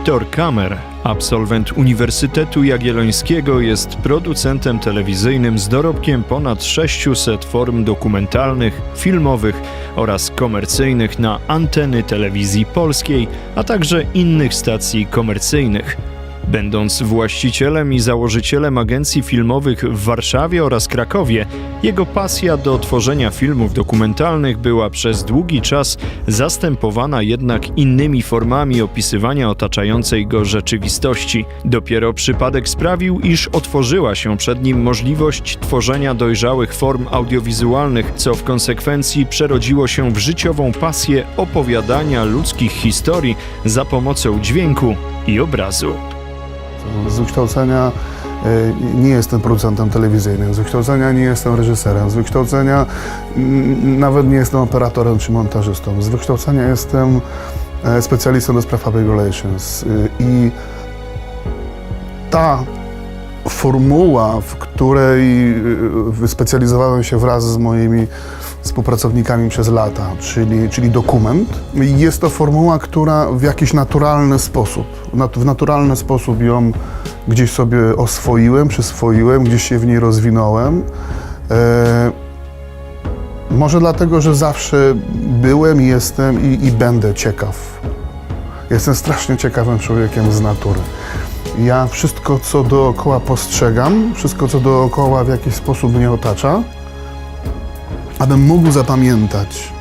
Wiktor Kamer, absolwent Uniwersytetu Jagiellońskiego, jest producentem telewizyjnym z dorobkiem ponad 600 form dokumentalnych, filmowych oraz komercyjnych na anteny telewizji polskiej, a także innych stacji komercyjnych. Będąc właścicielem i założycielem agencji filmowych w Warszawie oraz Krakowie, jego pasja do tworzenia filmów dokumentalnych była przez długi czas zastępowana jednak innymi formami opisywania otaczającej go rzeczywistości. Dopiero przypadek sprawił, iż otworzyła się przed nim możliwość tworzenia dojrzałych form audiowizualnych, co w konsekwencji przerodziło się w życiową pasję opowiadania ludzkich historii za pomocą dźwięku i obrazu. Z wykształcenia y, nie jestem producentem telewizyjnym, z wykształcenia nie jestem reżyserem, z wykształcenia nawet nie jestem operatorem czy montażystą, z wykształcenia jestem e, specjalistą do spraw public relations. Y, I ta formuła, w której y, wyspecjalizowałem się wraz z moimi współpracownikami przez lata, czyli, czyli dokument. Jest to formuła, która w jakiś naturalny sposób, w naturalny sposób ją gdzieś sobie oswoiłem, przyswoiłem, gdzieś się w niej rozwinąłem. E, może dlatego, że zawsze byłem, jestem i, i będę ciekaw. Jestem strasznie ciekawym człowiekiem z natury. Ja wszystko, co dookoła postrzegam, wszystko, co dookoła w jakiś sposób mnie otacza, abym mógł zapamiętać,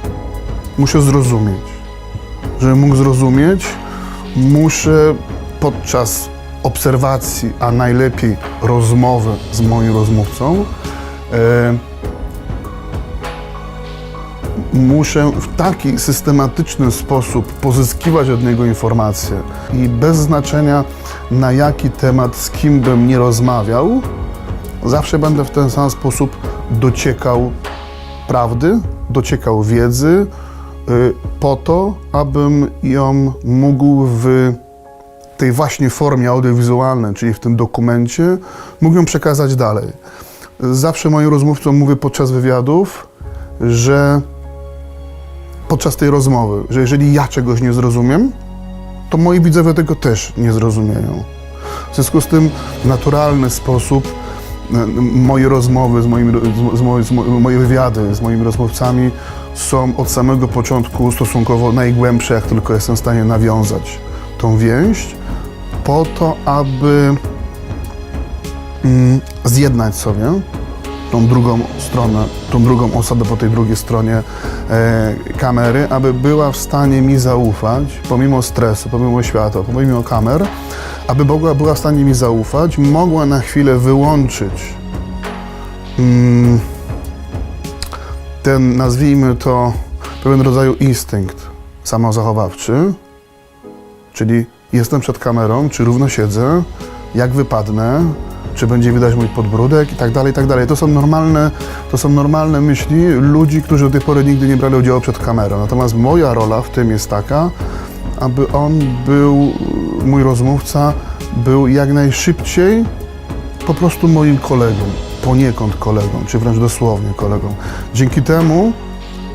muszę zrozumieć. Żebym mógł zrozumieć, muszę podczas obserwacji, a najlepiej rozmowy z moim rozmówcą, e, muszę w taki systematyczny sposób pozyskiwać od niego informacje i bez znaczenia na jaki temat, z kim bym nie rozmawiał, zawsze będę w ten sam sposób dociekał prawdy, dociekał wiedzy y, po to, abym ją mógł w tej właśnie formie audiowizualnej, czyli w tym dokumencie, mógł ją przekazać dalej. Zawsze moim rozmówcom mówię podczas wywiadów, że podczas tej rozmowy, że jeżeli ja czegoś nie zrozumiem, to moi widzowie tego też nie zrozumieją. W związku z tym w naturalny sposób e, moje rozmowy, z moimi, z, mo, z mo, moje wywiady z moimi rozmówcami są od samego początku stosunkowo najgłębsze, jak tylko jestem w stanie nawiązać tą więź, po to, aby mm, zjednać sobie tą drugą stronę, tą drugą osobę po tej drugiej stronie e, kamery, aby była w stanie mi zaufać, pomimo stresu, pomimo światła, pomimo kamer, aby mogła, była w stanie mi zaufać, mogła na chwilę wyłączyć mm, ten, nazwijmy to, pewien rodzaju instynkt samozachowawczy, czyli jestem przed kamerą, czy równo siedzę, jak wypadnę, czy będzie widać mój podbródek i tak dalej, i tak dalej. To są normalne, to są normalne myśli ludzi, którzy do tej pory nigdy nie brali udziału przed kamerą. Natomiast moja rola w tym jest taka, aby on był, mój rozmówca, był jak najszybciej po prostu moim kolegą, poniekąd kolegą, czy wręcz dosłownie kolegą. Dzięki temu,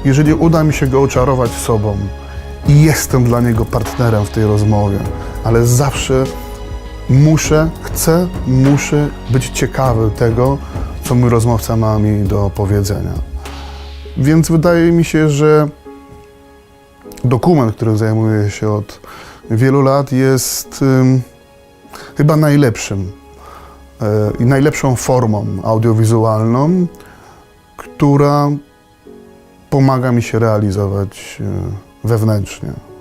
jeżeli uda mi się go oczarować sobą i jestem dla niego partnerem w tej rozmowie, ale zawsze muszę, chcę, muszę być ciekawy tego, co mój rozmówca ma mi do powiedzenia. Więc wydaje mi się, że dokument, którym zajmuję się od wielu lat, jest chyba najlepszym e, i najlepszą formą audiowizualną, która pomaga mi się realizować e, wewnętrznie.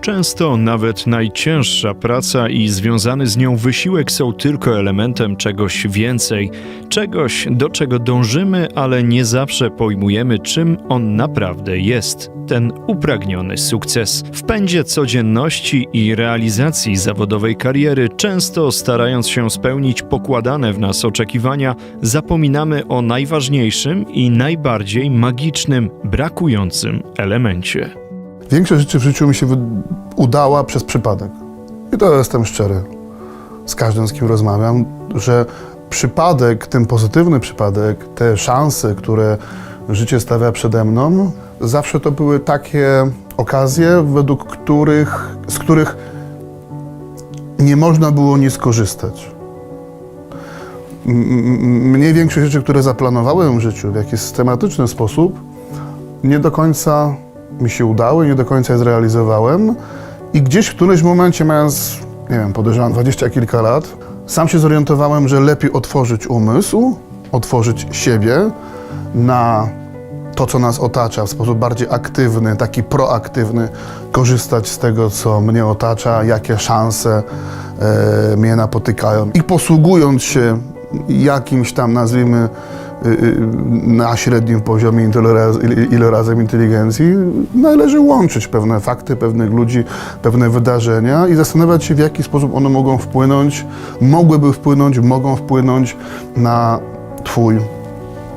Często nawet najcięższa praca i związany z nią wysiłek są tylko elementem czegoś więcej, czegoś, do czego dążymy, ale nie zawsze pojmujemy, czym on naprawdę jest. Ten upragniony sukces. W pędzie codzienności i realizacji zawodowej kariery, często starając się spełnić pokładane w nas oczekiwania, zapominamy o najważniejszym i najbardziej magicznym, brakującym elemencie. Większość rzeczy w życiu mi się udała przez przypadek. I to jestem szczery z każdym, z kim rozmawiam, że przypadek, ten pozytywny przypadek, te szanse, które życie stawia przede mną, zawsze to były takie okazje, według których, z których nie można było nie skorzystać. M- m- Mnie większość rzeczy, które zaplanowałem w życiu w jakiś systematyczny sposób, nie do końca mi się udały, nie do końca je zrealizowałem. I gdzieś w którymś momencie, mając, nie wiem, podejrzewam dwadzieścia kilka lat, sam się zorientowałem, że lepiej otworzyć umysł, otworzyć siebie na to, co nas otacza, w sposób bardziej aktywny, taki proaktywny, korzystać z tego, co mnie otacza, jakie szanse e, mnie napotykają. I posługując się jakimś tam, nazwijmy, na średnim poziomie ilorazem inteligencji, należy łączyć pewne fakty, pewnych ludzi, pewne wydarzenia i zastanawiać się, w jaki sposób one mogą wpłynąć, mogłyby wpłynąć, mogą wpłynąć na Twój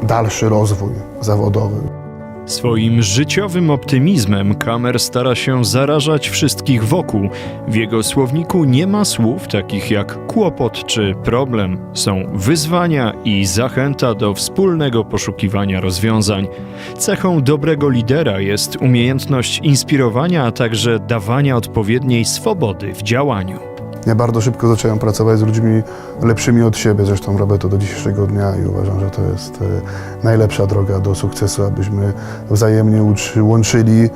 dalszy rozwój zawodowy. Swoim życiowym optymizmem Kamer stara się zarażać wszystkich wokół. W jego słowniku nie ma słów takich jak kłopot czy problem. Są wyzwania i zachęta do wspólnego poszukiwania rozwiązań. Cechą dobrego lidera jest umiejętność inspirowania, a także dawania odpowiedniej swobody w działaniu. Ja bardzo szybko zacząłem pracować z ludźmi lepszymi od siebie, zresztą robię to do dzisiejszego dnia i uważam, że to jest e, najlepsza droga do sukcesu, abyśmy wzajemnie łączyli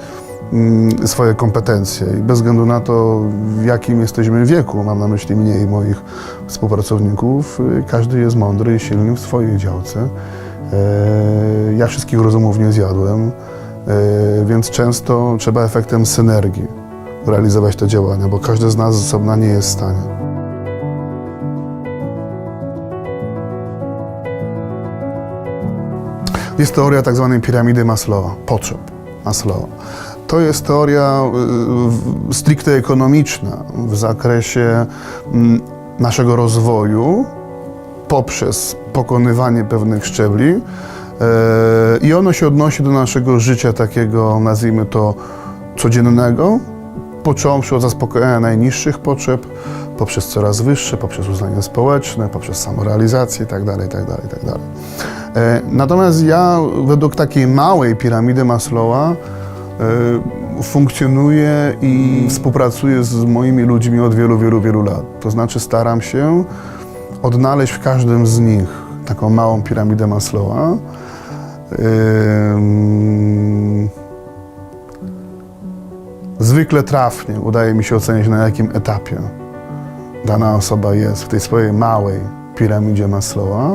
mm, swoje kompetencje. I bez względu na to, w jakim jesteśmy wieku, mam na myśli mnie i moich współpracowników, y, każdy jest mądry i silny w swojej działce. E, Ja wszystkich rozumów nie zjadłem, e, więc często trzeba efektem synergii realizować te działania, bo każdy z nas z osobna nie jest w stanie. Jest teoria tak zwanej piramidy Maslowa, potrzeb Maslowa. To jest teoria y, stricte ekonomiczna w zakresie mm, naszego rozwoju poprzez pokonywanie pewnych szczebli e, i ono się odnosi do naszego życia takiego, nazwijmy to, codziennego, począwszy od zaspokojenia najniższych potrzeb, poprzez coraz wyższe, poprzez uznanie społeczne, poprzez samorealizację itd., itd., itd. Natomiast ja według takiej małej piramidy Maslowa e, funkcjonuję i współpracuję z moimi ludźmi od wielu, wielu, wielu lat. To znaczy staram się odnaleźć w każdym z nich taką małą piramidę Maslowa. Ym, Zwykle trafnie udaje mi się ocenić, na jakim etapie dana osoba jest w tej swojej małej piramidzie Maslowa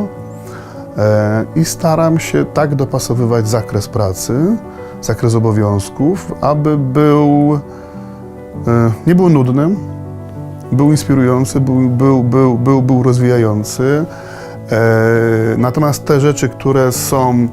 e, i staram się tak dopasowywać zakres pracy, zakres obowiązków, aby był e, nie był nudny, był inspirujący, był, był, był, był, był rozwijający. E, natomiast te rzeczy, które są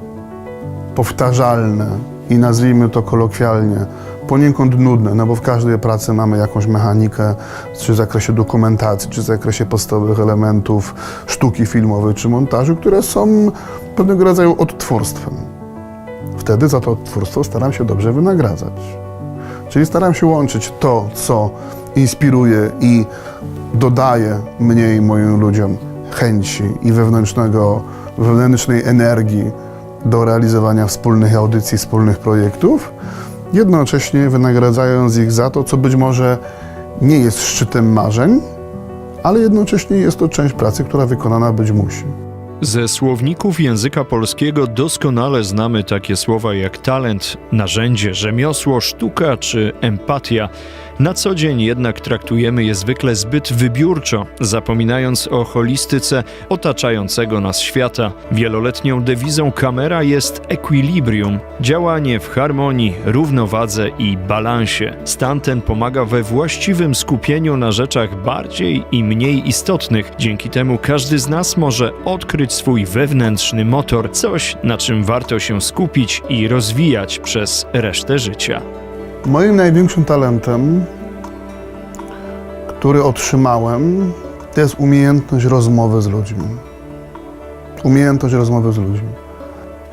powtarzalne i nazwijmy to kolokwialnie, poniekąd nudne, no bo w każdej pracy mamy jakąś mechanikę, czy w zakresie dokumentacji, czy w zakresie podstawowych elementów sztuki filmowej, czy montażu, które są pewnego rodzaju odtwórstwem. Wtedy za to odtwórstwo staram się dobrze wynagradzać. Czyli staram się łączyć to, co inspiruje i dodaje mnie i moim ludziom chęci i wewnętrznego, wewnętrznej energii do realizowania wspólnych audycji, wspólnych projektów, jednocześnie wynagradzając ich za to, co być może nie jest szczytem marzeń, ale jednocześnie jest to część pracy, która wykonana być musi. Ze słowników języka polskiego doskonale znamy takie słowa jak talent, narzędzie, rzemiosło, sztuka czy empatia. Na co dzień jednak traktujemy je zwykle zbyt wybiórczo, zapominając o holistyce otaczającego nas świata. Wieloletnią dewizą kamera jest equilibrium, działanie w harmonii, równowadze i balansie. Stan ten pomaga we właściwym skupieniu na rzeczach bardziej i mniej istotnych. Dzięki temu każdy z nas może odkryć swój wewnętrzny motor, coś na czym warto się skupić i rozwijać przez resztę życia. Moim największym talentem, który otrzymałem, to jest umiejętność rozmowy z ludźmi. Umiejętność rozmowy z ludźmi.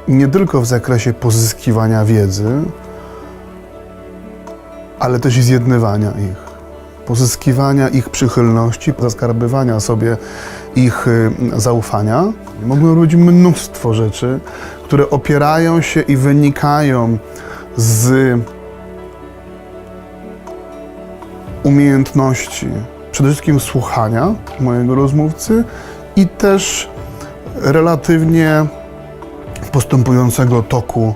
Nie tylko w zakresie pozyskiwania wiedzy, ale też i zjednywania ich. Pozyskiwania ich przychylności, zaskarbywania sobie ich y, zaufania. Mogłem robić mnóstwo rzeczy, które opierają się i wynikają z umiejętności przede wszystkim słuchania mojego rozmówcy i też relatywnie postępującego toku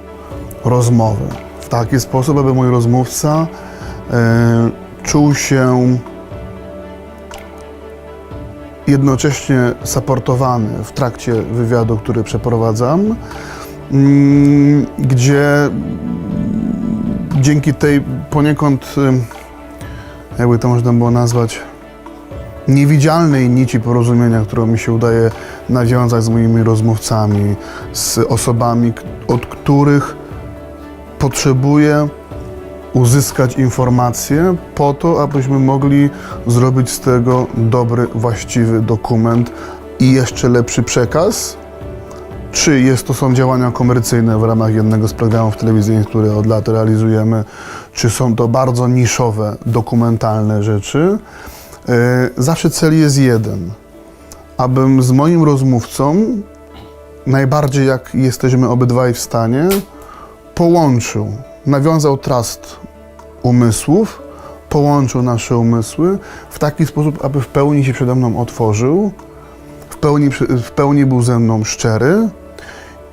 rozmowy. W taki sposób, aby mój rozmówca e, czuł się jednocześnie supportowany w trakcie wywiadu, który przeprowadzam, mm, gdzie dzięki tej poniekąd, ym, jakby to można było nazwać, niewidzialnej nici porozumienia, którą mi się udaje nawiązać z moimi rozmówcami, z osobami, od których potrzebuję uzyskać informacje po to, abyśmy mogli zrobić z tego dobry, właściwy dokument i jeszcze lepszy przekaz. Czy jest to są działania komercyjne w ramach jednego z programów telewizyjnych, które od lat realizujemy, czy są to bardzo niszowe, dokumentalne rzeczy. E, Zawsze cel jest jeden. Abym z moim rozmówcą, najbardziej jak jesteśmy obydwaj w stanie, połączył, nawiązał trust umysłów, połączył nasze umysły w taki sposób, aby w pełni się przede mną otworzył, w pełni, w pełni był ze mną szczery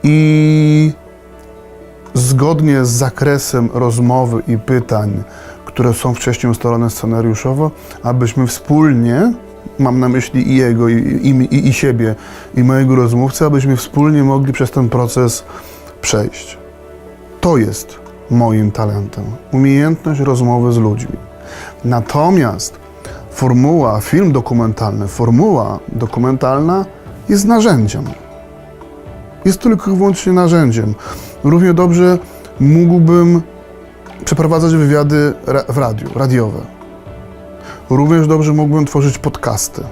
i zgodnie z zakresem rozmowy i pytań, które są wcześniej ustalone scenariuszowo, abyśmy wspólnie, mam na myśli i jego, i, i, i, i siebie, i mojego rozmówcy, abyśmy wspólnie mogli przez ten proces przejść. To jest moim talentem. Umiejętność rozmowy z ludźmi. Natomiast formuła, film dokumentalny, formuła dokumentalna jest narzędziem. Jest tylko i wyłącznie narzędziem. Równie dobrze mógłbym przeprowadzać wywiady w radiu, radiowe. Również dobrze mógłbym tworzyć podcasty.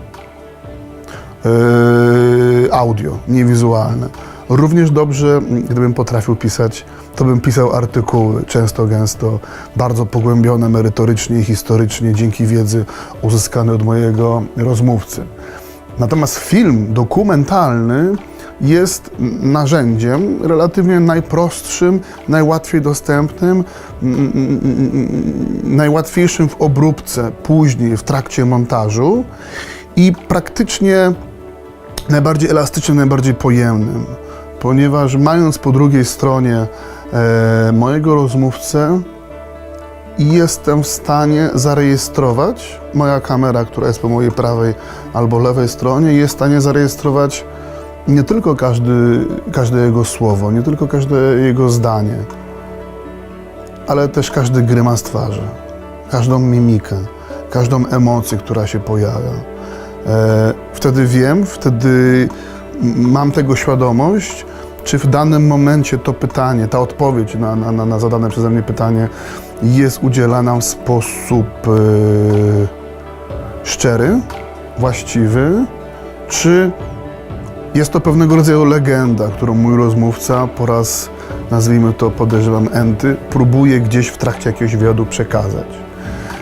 Yy, audio, niewizualne. Również dobrze, gdybym potrafił pisać, to bym pisał artykuły, często, gęsto, bardzo pogłębione merytorycznie i historycznie, dzięki wiedzy uzyskanej od mojego rozmówcy. Natomiast film dokumentalny jest narzędziem relatywnie najprostszym, najłatwiej dostępnym, mm, mm, mm, najłatwiejszym w obróbce, później w trakcie montażu i praktycznie najbardziej elastycznym, najbardziej pojemnym, ponieważ mając po drugiej stronie e, mojego rozmówcę, jestem w stanie zarejestrować, moja kamera, która jest po mojej prawej albo lewej stronie, jest w stanie zarejestrować nie tylko każdy, każde jego słowo, nie tylko każde jego zdanie, ale też każdy grymas twarzy, każdą mimikę, każdą emocję, która się pojawia. E, Wtedy wiem, wtedy mam tego świadomość, czy w danym momencie to pytanie, ta odpowiedź na, na, na- na zadane przeze mnie pytanie jest udzielana w sposób e, szczery, właściwy, czy jest to pewnego rodzaju legenda, którą mój rozmówca po raz, nazwijmy to, podejrzewam, enty, próbuje gdzieś w trakcie jakiegoś wywiadu przekazać.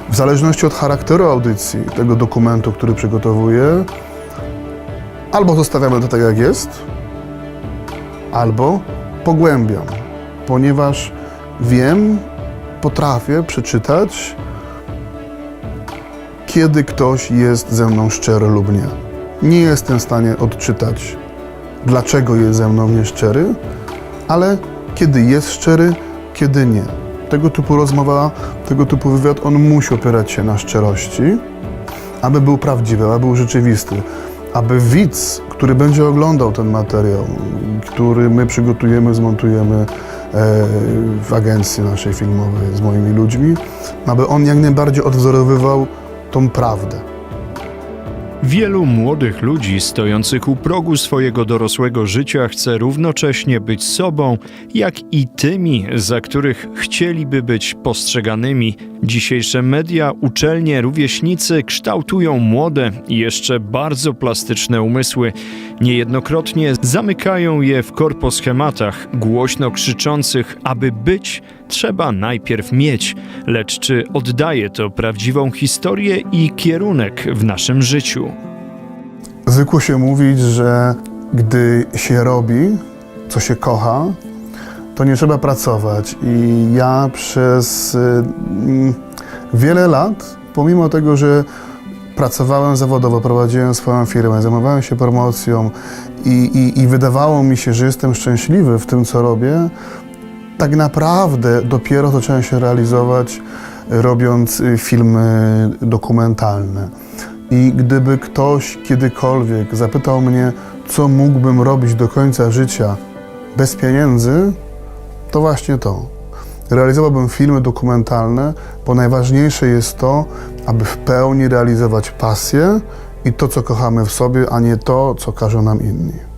W zależności od charakteru audycji, tego dokumentu, który przygotowuję, albo zostawiamy to tak, jak jest, albo pogłębiam, ponieważ wiem, potrafię przeczytać, kiedy ktoś jest ze mną szczery lub nie. Nie jestem w stanie odczytać, dlaczego jest ze mną nieszczery, ale kiedy jest szczery, kiedy nie. Tego typu rozmowa, tego typu wywiad, on musi opierać się na szczerości, aby był prawdziwy, aby był rzeczywisty, aby widz, który będzie oglądał ten materiał, który my przygotujemy, zmontujemy e, w agencji naszej filmowej z moimi ludźmi, aby on jak najbardziej odwzorowywał tą prawdę. Wielu młodych ludzi stojących u progu swojego dorosłego życia chce równocześnie być sobą, jak i tymi, za których chcieliby być postrzeganymi. Dzisiejsze media, uczelnie, rówieśnicy kształtują młode i jeszcze bardzo plastyczne umysły. Niejednokrotnie zamykają je w korposchematach, głośno krzyczących, aby być, trzeba najpierw mieć. Lecz czy oddaje to prawdziwą historię i kierunek w naszym życiu? Zwykło się mówić, że gdy się robi, co się kocha, to nie trzeba pracować. I ja przez y, wiele lat, pomimo tego, że pracowałem zawodowo, prowadziłem swoją firmę, zajmowałem się promocją i, i, i wydawało mi się, że jestem szczęśliwy w tym, co robię, tak naprawdę dopiero zacząłem się realizować robiąc y, filmy dokumentalne. I gdyby ktoś kiedykolwiek zapytał mnie, co mógłbym robić do końca życia bez pieniędzy, to właśnie to. Realizowałbym filmy dokumentalne, bo najważniejsze jest to, aby w pełni realizować pasję i to, co kochamy w sobie, a nie to, co każą nam inni.